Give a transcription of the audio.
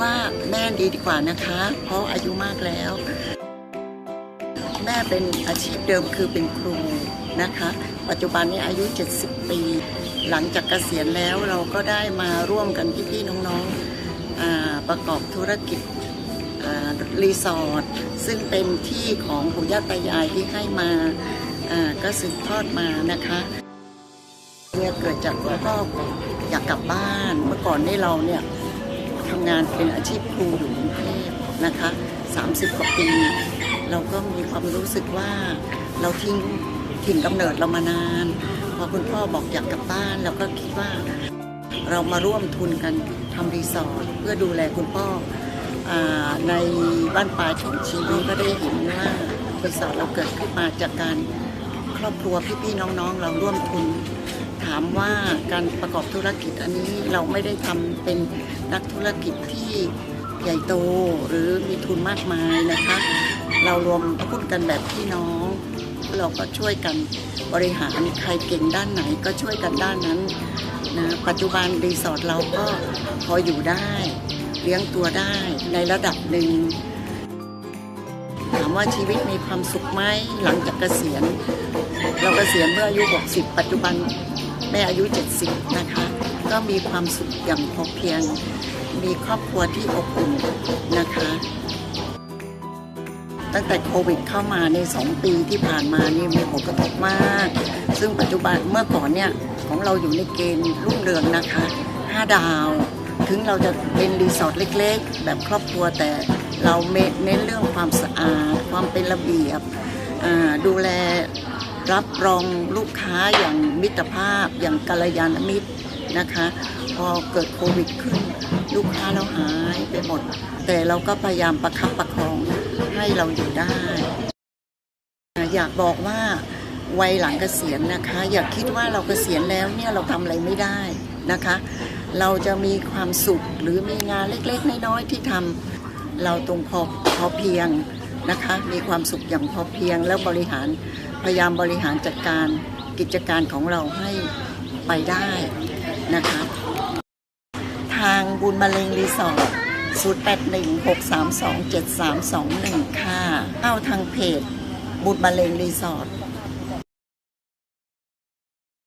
ว่าแม่ดีดีกว่านะคะ เพราะอายุมากแล้ว แม่เป็นอาชีพเดิมคือเป็นครูนะคะ ปัจจุบันนี้อายุ 70 ปี หลังจากเกษียณแล้วเราก็ได้มาร่วมกันพี่ๆน้องๆประกอบธุรกิจรีสอร์ทซึ่งเป็นที่ของปู่ย่าตายายที่ให้มาอ่าก็สืบทอดมานะคะเนี่ยเกิดจากว่าก็อยากกลับบ้านเมื่อก่อนนี่เราเนี่ย ทำงานเป็นอาชีพครูอยู่กรุงเทพนะคะ 30 กว่าปี เราก็มีความรู้สึกว่าเราทิ้งถิ่นกำเนิดเรามานาน พอคุณพ่อบอกอยากกลับบ้าน เราก็คิดว่าเรามาร่วมทุนกันทำรีสอร์ทเพื่อดูแลคุณพ่ออในบ้านปลายของชีวิตก็ได้เห็นว่ารีสอร์ทเราเกิดขึ้นมาจากการครอบครัวพี่ๆน้องๆ เราร่วมทุนามว่าการประกอบธุรกิจอันนี้เราไม่ได้ทำเป็นนักธุรกิจที่ใหญ่โตหรือมีทุนมากมายนะคะ เรารวมหุ้นกันแบบพี่น้อง เราก็ช่วยกันบริหารใครเก่งด้านไหนก็ช่วยกันด้านนั้นนะปัจจุบันรีสอร์ทเราก็พออยู่ได้ เลี้ยงตัวได้ในระดับหนึ่งถามว่าชีวิตมีความสุขไหมหลังจากเกษียณ เราเกษียณเมื่ออายุ 60 ปัจจุบัน แม่อายุ 70 นะคะ ก็มีความสุขอย่างพอเพียง มีครอบครัวที่อบอุ่นนะคะ ตั้งแต่โควิดเข้ามาใน 2 ปีที่ผ่านมานี่มีผลกระทบมาก ซึ่งปัจจุบันเมื่อก่อนเนี่ยของเราอยู่ในเกณฑ์รุ่งเรืองนะคะ 5 ดาว ถึงเราจะเป็นรีสอร์ทเล็กๆ แบบครอบครัวแต่เราเน้นเรื่องความสะอาด ความเป็นระเบียบดูแล รับรองลูกค้าอย่างมิตรภาพอย่างกัลยาณมิตรนะคะ พอเกิดโควิดขึ้น ลูกค้าเราหายไปหมด แต่เราก็พยายามประคับประคองให้เราอยู่ได้ อยากบอกว่าวัยหลังเกษียณนะคะ อย่าคิดว่าเราเกษียณแล้วเนี่ยเราทำอะไรไม่ได้นะคะ เราจะมีความสุขหรือมีงานเล็กๆน้อยๆที่ทำเราตรงพอพอเพียง นะคะ มีความสุขอย่างพอเพียง แล้วบริหารพยายามบริหารจัดการกิจการของเราให้ไปได้นะคะ ทางบุญมะเร็งรีสอร์ท0816327321 ค่ะ เข้าทางเพจบุญมะเร็งรีสอร์ท